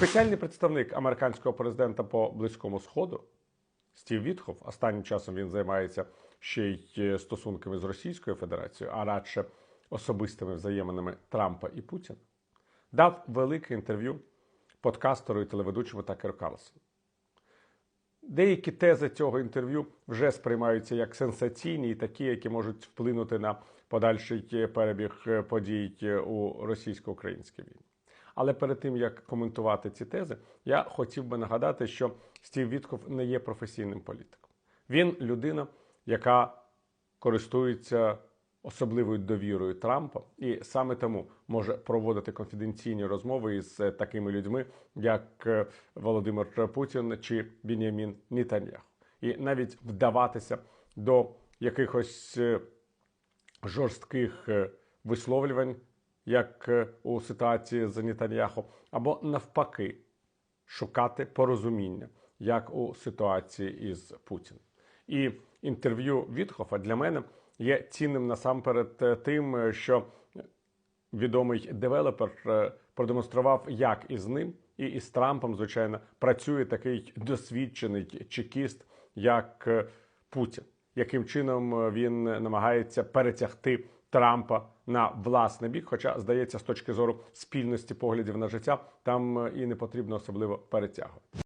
Спеціальний представник американського президента по близькому сходу Стів Вітхов. Останнім часом він займається ще й е, стосунками з Російською Федерацією, а радше особистими взаєминами Трампа і Путіна. Дав велике інтерв'ю подкастеру і телеведучому Такеру Карлсону. Деякі тези цього інтерв'ю вже сприймаються як сенсаційні і такі, які можуть вплинути на подальший перебіг подій у російсько-українській війні. Але перед тим як коментувати ці тези, я хотів би нагадати, що Стів Вітков не є професійним політиком. Він людина, яка користується особливою довірою Трампа, і саме тому може проводити конфіденційні розмови із такими людьми, як е, Володимир Путін чи Бінямін Нітаньяху. І навіть вдаватися до якихось е, жорстких е, висловлювань, як е, у ситуації з Нетаньяху, або навпаки шукати порозуміння, як у ситуації із Путіним. І інтерв'ю Вітхофа для мене є цінним насамперед е, тим, е, що відомий девелопер продемонстрував, як із ним і із Трампом, звичайно, працює такий досвідчений чекіст, як Путін. Яким чином він намагається перетягти Трампа на власний бік? Хоча, здається, з точки зору спільності поглядів на життя, там е, і не потрібно особливо перетягувати.